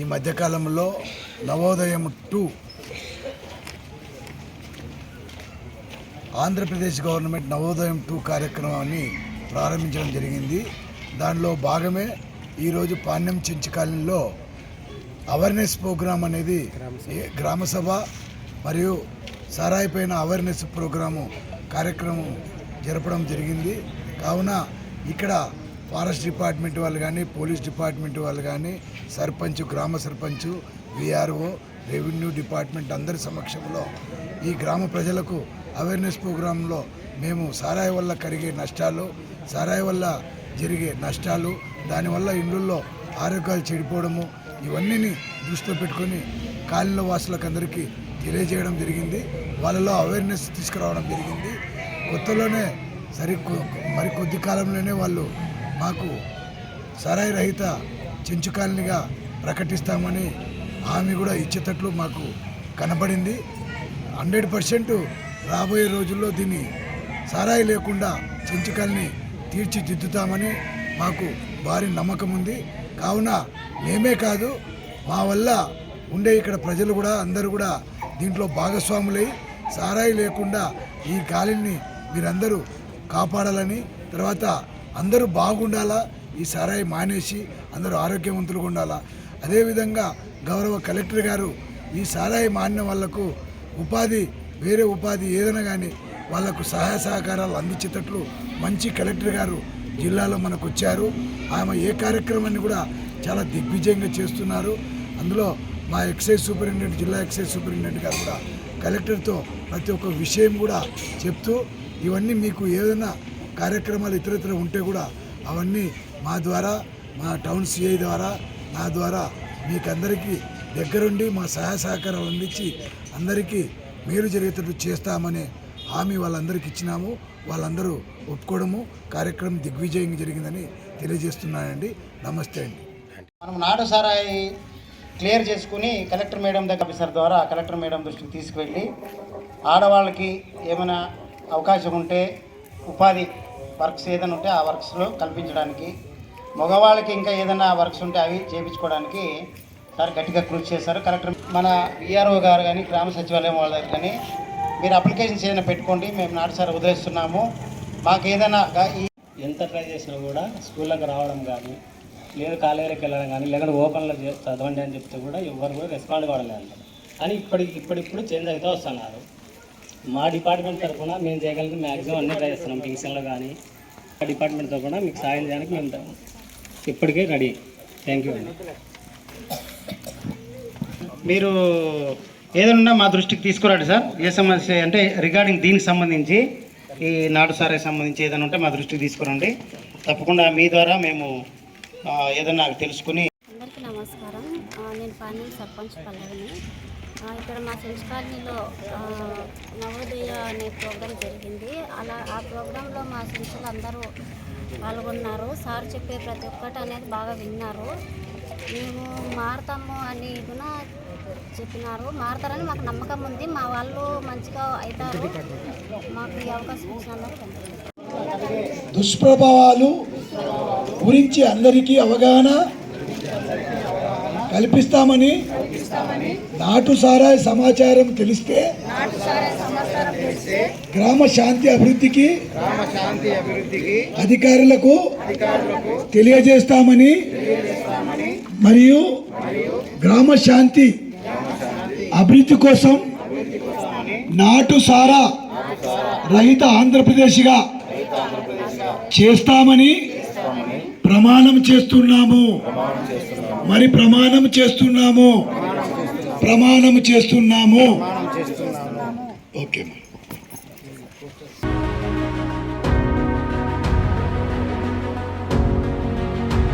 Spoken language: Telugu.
ఈ మధ్యకాలంలో Navodayam two Andhra Pradesh government Navodayam two కార్యక్రమాన్ని ప్రారంభించడం జరిగింది. దానిలో భాగమే ఈరోజు పాణ్యం చెంచు కాలనీలో అవేర్నెస్ ప్రోగ్రాం అనేది ఏ- గ్రామ సభ మరియు సారాయి పైన అవేర్నెస్ ప్రోగ్రాము కార్యక్రమం జరపడం జరిగింది. కావున ఇక్కడ ఫారెస్ట్ డిపార్ట్మెంట్ వాళ్ళు కానీ పోలీస్ డిపార్ట్మెంట్ వాళ్ళు కానీ సర్పంచ్ గ్రామ సర్పంచ్ విఆర్ఓ రెవెన్యూ డిపార్ట్మెంట్ అందరి సమక్షంలో ఈ గ్రామ ప్రజలకు అవేర్నెస్ ప్రోగ్రాంలో మేము సారాయి వల్ల కలిగే నష్టాలు సారాయి వల్ల జరిగే నష్టాలు దానివల్ల ఇండ్లలో ఆరోగ్యాలు చెడిపోవడము ఇవన్నీ దృష్టిలో పెట్టుకొని కాలిన వాసులకు అందరికీ తెలియజేయడం జరిగింది. వాళ్ళలో అవేర్నెస్ తీసుకురావడం జరిగింది. కొత్తలోనే సరి కొ- మరి కొద్ది కాలంలోనే వాళ్ళు మాకు సరాయి రహిత చెంచు కాలనీగా ప్రకటిస్తామని హామీ కూడా ఇచ్చేటట్లు మాకు కనబడింది. హండ్రెడ్ పర్సెంట్ రాబోయే రోజుల్లో దీన్ని సారాయి లేకుండా చెంచుకాలని తీర్చిదిద్దుతామని మాకు భారీ నమ్మకం ఉంది. కావున మేమే కాదు మా వల్ల ఉండే ఇక్కడ ప్రజలు కూడా అందరూ కూడా దీంట్లో భాగస్వాములై సారాయి లేకుండా ఈ గాలిని మీరందరూ కాపాడాలని తర్వాత అందరూ బాగుండాలా? ఈ సారాయి మానేసి అందరూ ఆరోగ్యవంతులుగా ఉండాలా? అదేవిధంగా గౌరవ కలెక్టర్ గారు ఈ సారాయి మాన్యం వాళ్ళకు ఉపాధి వేరే ఉపాధి ఏదైనా కానీ వాళ్ళకు సహాయ సహకారాలు అందించేటట్లు మంచి కలెక్టర్ గారు జిల్లాలో మనకు వచ్చారు ఆమె ఏ కార్యక్రమాన్ని కూడా చాలా దిగ్విజయంగా చేస్తున్నారు. అందులో మా ఎక్సైజ్ సూపరింటెండెంట్ జిల్లా ఎక్సైజ్ సూపరింటెండెంట్ గారు కూడా కలెక్టర్తో ప్రతి ఒక్క విషయం కూడా చెప్తూ ఇవన్నీ మీకు ఏదైనా కార్యక్రమాలు ఇతరత్ర ఉంటే కూడా అవన్నీ మా ద్వారా మా టౌన్ సిఐ ద్వారా నా ద్వారా మీకందరికీ దగ్గరుండి మా సహాయ సహకారాలు అందించి అందరికీ మేలు జరిగేటట్టు చేస్తామనే హామీ వాళ్ళందరికీ ఇచ్చినాము. వాళ్ళందరూ ఒప్పుకోవడము కార్యక్రమం దిగ్విజయంగా జరిగిందని తెలియజేస్తున్నానండి. నమస్తే అండి. మనం నాటు సారాయి క్లియర్ చేసుకుని కలెక్టర్ మేడం దగ్గర ఆఫీసర్ ద్వారా కలెక్టర్ మేడం దృష్టికి తీసుకువెళ్ళి ఆడవాళ్ళకి ఏమైనా అవకాశం ఉంటే ఉపాధి వర్క్స్ ఏదైనా ఉంటే ఆ వర్క్స్లో కల్పించడానికి మగవాళ్ళకి ఇంకా ఏదైనా వర్క్స్ ఉంటే అవి చేయించుకోవడానికి సార్ గట్టిగా కృషి చేశారు. కలెక్టర్ మన విఆర్ఓ గారు కానీ గ్రామ సచివాలయం వాళ్ళ దగ్గర కానీ మీరు అప్లికేషన్స్ ఏదైనా పెట్టుకోండి మేము నాటిసారి సార్ వదిలేస్తున్నాము మాకు ఏదైనా ఈ ఎంత ట్రై చేసినా కూడా స్కూళ్ళకి రావడం కానీ లేదు కాలేజీకి వెళ్ళడం కానీ లేకుంటే ఓపెన్లో చదవండి అని చెప్తే కూడా ఎవరు కూడా రెస్పాండ్ కావడం లేదు. కానీ ఇప్పటి ఇప్పుడిప్పుడు చేంజ్ అవుతూ వస్తున్నారు. మా డిపార్ట్మెంట్ తరఫున మేము చేయగలిగిన మ్యాక్సిమం అన్నీ ట్రై చేస్తున్నాం పింఛన్లో కానీ మా డిపార్ట్మెంట్ తరఫున మీకు సాయం చేయడానికి మేము ఇప్పటికే రెడీ. థ్యాంక్ యూ అండి మీరు ఏదైనా మా దృష్టికి తీసుకురండి సార్. ఏ సమస్య అంటే రిగార్డింగ్ దీనికి సంబంధించి ఈ నాటు సారే సంబంధించి ఏదైనా ఉంటే మా దృష్టికి తీసుకురండి. తప్పకుండా మీ ద్వారా మేము ఏదైనా తెలుసుకుని అందరికీ నమస్కారం. నేను పాండ్యం సర్పంచ్ పల్లవిని ఇక్కడ మా సెంచ్ కాలనీలో నవోదయ అనే ప్రోగ్రాం జరిగింది. అలా ఆ ప్రోగ్రాంలో మా సెంచులు అందరూ పాల్గొన్నారు. సార్ చెప్పే ప్రతి ఒక్కటి అనేది బాగా విన్నారు. మేము మారుతాము అని కూడా చెప్పినారు. మారుతారని మాకు నమ్మకం ఉంది. మా వాళ్ళు మంచిగా అవుతారు. మాకు ఈ అవకాశం ఇచ్చినందుకు దుష్ప్రభావాలు గురించి అందరికీ అవగాహన కల్పిస్తామని నాటు సారాయి సమాచారం తెలిస్తే గ్రామ శాంతి అభివృద్ధికి అధికారులకు తెలియజేస్తామని మరియు గ్రామ శాంతి అభివృద్ధి కోసం నాటు సారా రహిత ఆంధ్రప్రదేశ్గా చేస్తామని ప్రమాణం చేస్తున్నాము. మరి ప్రమాణం చేస్తున్నాము. ప్రమాణం చేస్తున్నాము. ఓకే